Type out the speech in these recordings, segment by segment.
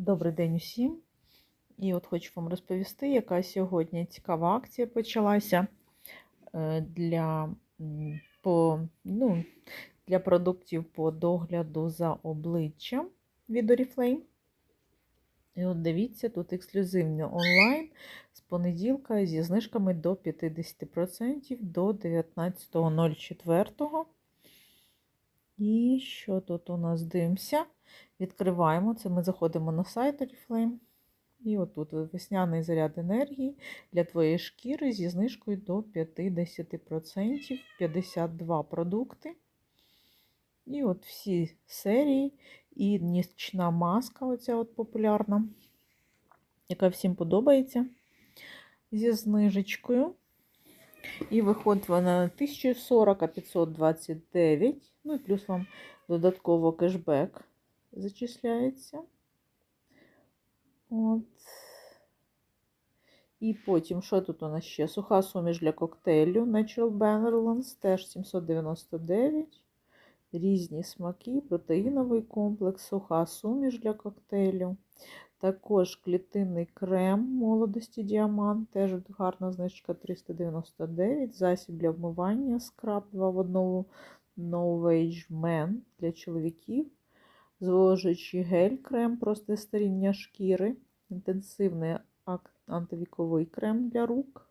Добрий день усім. І от хочу вам розповісти, яка сьогодні цікава акція почалася е, для, по, ну, для продуктів по догляду за обличчям від Oriflame. І от дивіться, тут ексклюзивно онлайн з понеділка зі знижками до 50% до 19.04. І що тут у нас дивимося? Відкриваємо це. Ми заходимо на сайт Oriflame. І отут весняний заряд енергії для твоєї шкіри зі знижкою до 50%, 52 продукти. І от всі серії, і нічна маска, оця от популярна, яка всім подобається зі знижечкою. І виходить вона на 1040, а 529. Ну і плюс вам додатково кешбек зачисляється. От. І потім, що тут у нас ще? Суха суміш для коктейлю Natural Bannerlands, теж 799. Різні смаки, протеїновий комплекс, суха суміш для коктейлю. Також клітинний крем молодості діамант, теж гарна знижка 399. Засіб для вмивання скраб 2 в одному No Age Men для чоловіків. Зволожуючий гель крем просто старіння шкіри, інтенсивний антивіковий крем для рук.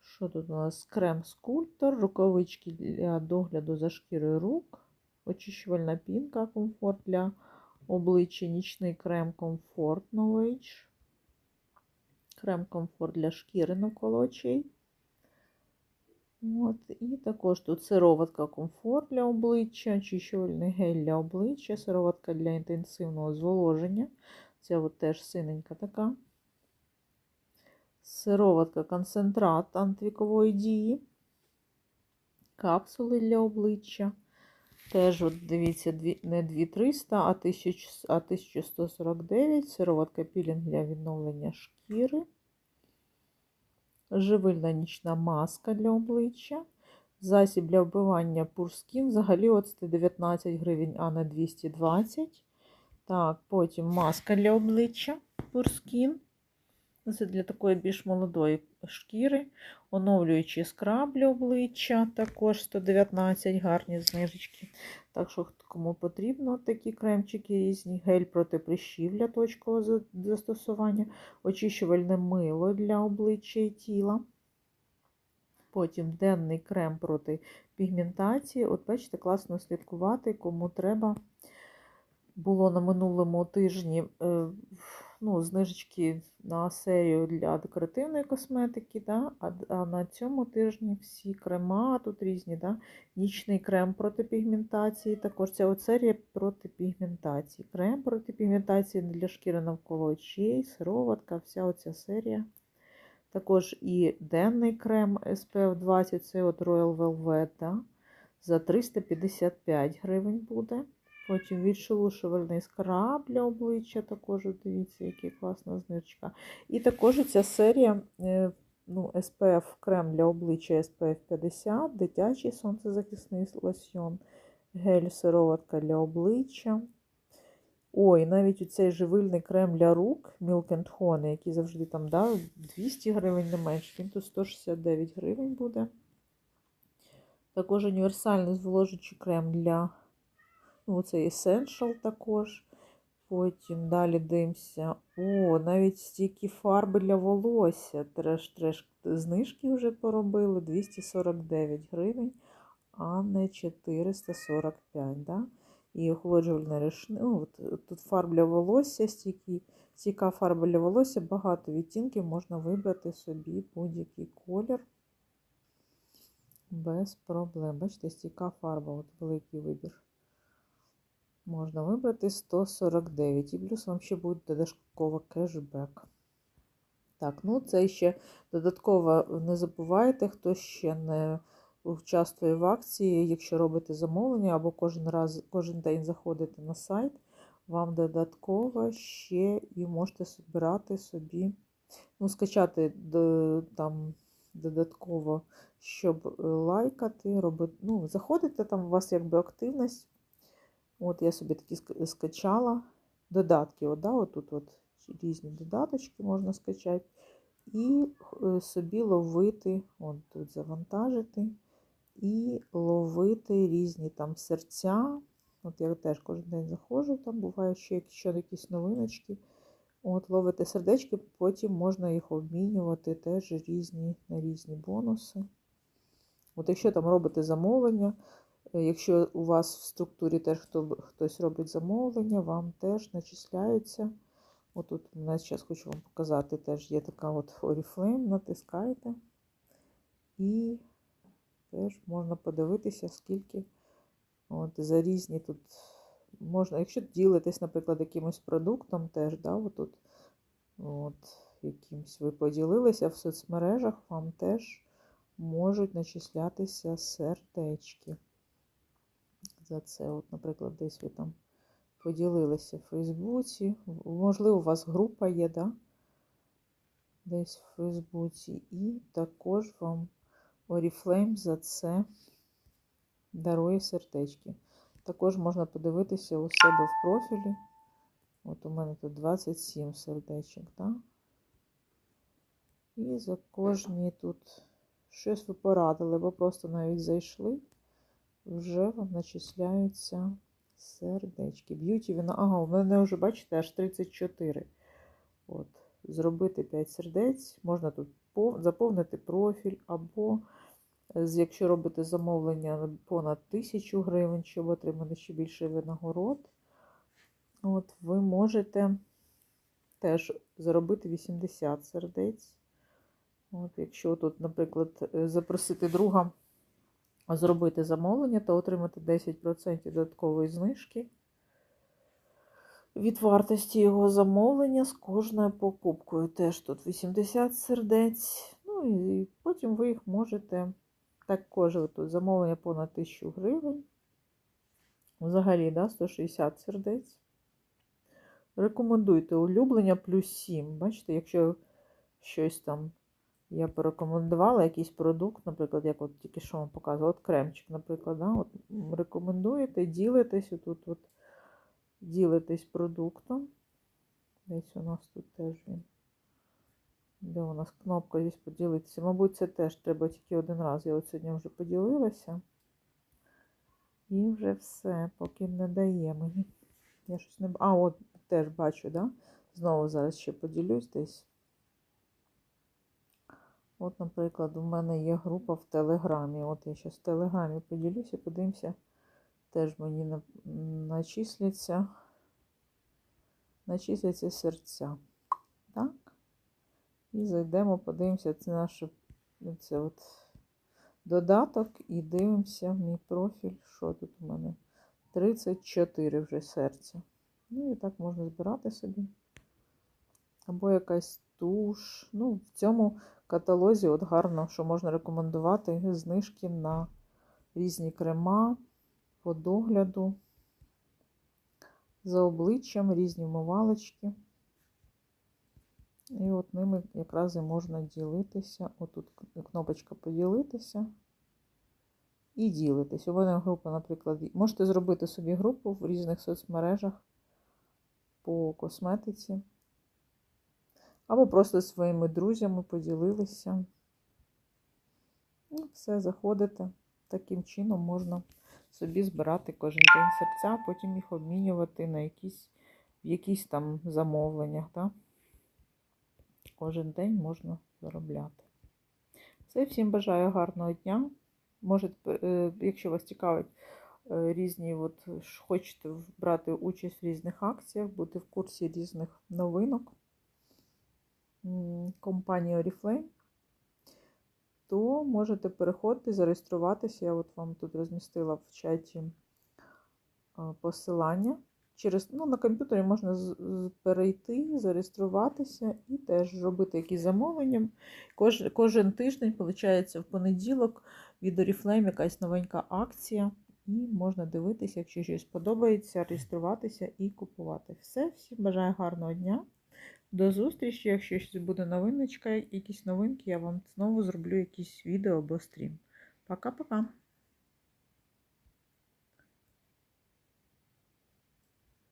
Що тут у нас? Крем-скульптор, рукавички для догляду за шкірою рук, очищувальна пінка, комфорт для обличчя, нічний крем комфорт No Age, крем-комфорт для шкіри навколо очей. От, І також тут сироватка комфорт для обличчя, очищувальний гель для обличчя, сироватка для інтенсивного зволоження. Це от теж синенька така. Сироватка концентрат антивікової дії. Капсули для обличчя. Теж, от дивіться, не 2300, а 1149. Сироватка пілінг для відновлення шкіри живильна нічна маска для обличчя, засіб для вбивання пурскін, взагалі от 119 гривень, а не 220. Так, потім маска для обличчя пурскін. Це для такої більш молодої шкіри. Оновлюючий скраб обличчя, також 119 гарні знижечки. Так що, кому потрібно такі кремчики різні, гель проти прищів для точкового застосування, очищувальне мило для обличчя і тіла. Потім денний крем проти пігментації. От, бачите, класно слідкувати, кому треба. Було на минулому тижні е, ну, знижечки на серію для декоративної косметики, да? а, на цьому тижні всі крема, тут різні, да? нічний крем проти пігментації, також ця серія проти пігментації. Крем проти пігментації для шкіри навколо очей, сироватка, вся оця серія. Також і денний крем SPF 20, це от Royal Velvet, да? за 355 гривень буде. Потім відшелушувальний скраб для обличчя, також дивіться, яка класна знижка. І також ця серія е, ну, SPF крем для обличчя SPF 50, дитячий сонцезахисний лосьон, гель сироватка для обличчя. Ой, навіть цей живильний крем для рук Milk and Honey, який завжди там да, 200 гривень не менше, він тут 169 гривень буде. Також універсальний зволожуючий крем для Ну, це Essential також. Потім далі дивимося. О, навіть стільки фарби для волосся. Треш-треш знижки вже поробили 249 гривень, а не 445. Да? І охолоджувальне рішення. Ну, Тут фарб для волосся, стільки, стійка фарба для волосся, багато відтінків можна вибрати собі будь-який колір. Без проблем. Бачите, стійка фарба, от великий вибір можна вибрати 149. І плюс вам ще буде додатково кешбек. Так, ну це ще додатково не забувайте, хто ще не участвує в акції, якщо робите замовлення, або кожен раз, кожен день заходите на сайт, вам додатково ще і можете збирати собі, ну, скачати там додатково, щоб лайкати, робити. Ну, заходите, там у вас якби активність. От я собі такі скачала додатки. От, да, отут от різні додаточки можна скачати. І е, собі ловити, от тут завантажити, і ловити різні там серця. От я теж кожен день заходжу, там буває ще якщо якісь новиночки. От ловите сердечки, потім можна їх обмінювати теж різні на різні бонуси. От якщо там робите замовлення, якщо у вас в структурі теж хто, хтось робить замовлення, вам теж начисляються. Отут у нас хочу вам показати, теж є така от Oriflame, натискаєте. І теж можна подивитися, скільки от, за різні тут можна, якщо ділитесь, наприклад, якимось продуктом, теж, да, отут, от, якимсь ви поділилися в соцмережах, вам теж можуть начислятися сердечки. За це, от, наприклад, десь ви там поділилися в Фейсбуці. Можливо, у вас група є, да? Десь в Фейсбуці. І також вам Oriflame за це дарує сердечки. Також можна подивитися у себе в профілі. От у мене тут 27 сердечок, так? І за кожні тут щось ви порадили, або просто навіть зайшли, вже вам начисляються сердечки. Б'юті вона. Ага, у мене вже, бачите, аж 34. От, Зробити 5 сердець. Можна тут заповнити профіль, або, якщо робите замовлення понад 1000 гривень, щоб отримати ще більше винагород, от, ви можете теж заробити 80 сердець. От, Якщо тут, наприклад, запросити друга зробити замовлення та отримати 10% додаткової знижки від вартості його замовлення з кожною покупкою. Теж тут 80 сердець. Ну і потім ви їх можете також тут замовлення понад 1000 гривень. Взагалі, да, 160 сердець. Рекомендуйте улюблення плюс 7. Бачите, якщо щось там я порекомендувала якийсь продукт, наприклад, як от тільки що вам показувала, от кремчик, наприклад, да, от рекомендуєте, ділитесь, отут от ділитесь продуктом. Десь у нас тут теж він. Де у нас кнопка здесь поділитися? Мабуть, це теж треба тільки один раз. Я от сьогодні вже поділилася. І вже все, поки не дає мені. Я щось не А, от теж бачу, да? Знову зараз ще поділюсь десь. От, наприклад, у мене є група в Телеграмі. От я зараз в Телеграмі поділюся, подивимося, теж мені начисляться, начисляться серця. Так? І зайдемо, подивимося, це наш це от додаток і дивимося мій профіль. Що тут у мене? 34 вже серця. Ну і так можна збирати собі. Або якась туш. Ну, в цьому каталозі от гарно, що можна рекомендувати знижки на різні крема по догляду, за обличчям, різні вмивалочки. І от ними якраз і можна ділитися. Отут кнопочка поділитися і ділитись. У мене група, наприклад, можете зробити собі групу в різних соцмережах по косметиці. Або просто своїми друзями поділилися. І все, заходите. Таким чином можна собі збирати кожен день серця, потім їх обмінювати на якісь в якісь там замовленнях. Да? Кожен день можна заробляти. Все, всім бажаю гарного дня. Можете, е, якщо вас цікавить е, різні, от хочете брати участь в різних акціях, бути в курсі різних новинок компанії Oriflame, то можете переходити, зареєструватися. Я от вам тут розмістила в чаті посилання. Через, ну, На комп'ютері можна перейти, зареєструватися і теж робити якісь замовлення. Кож, кожен тиждень, виходить, в понеділок від Oriflame якась новенька акція. І можна дивитися, якщо щось подобається, реєструватися і купувати. Все, всім бажаю гарного дня! До зустрічі, якщо щось буде новиночка, якісь новинки, я вам знову зроблю якісь відео або стрім. Пока-пока!